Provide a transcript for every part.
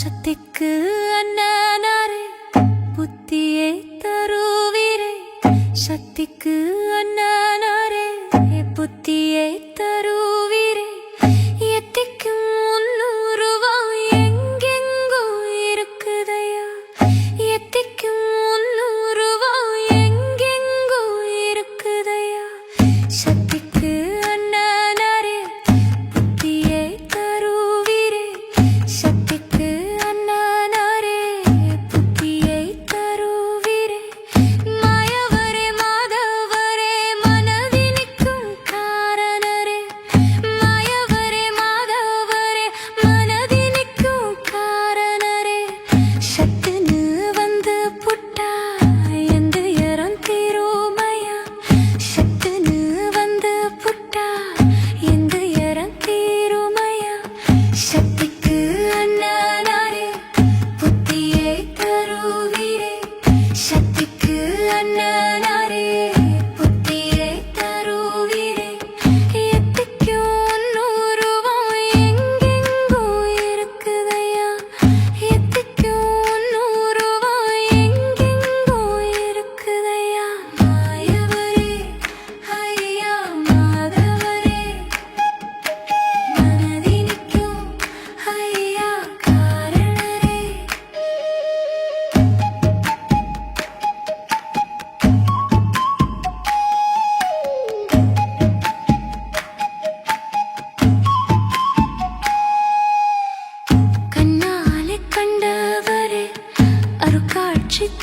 சக்திக்கு அண்ணனாரே புத்தியை தருவீரே. சக்திக்கு அண்ணனாரே புத்தியை தருவீரே.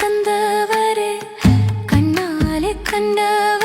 தந்தவரே கண்ணாலே கண்டவர்.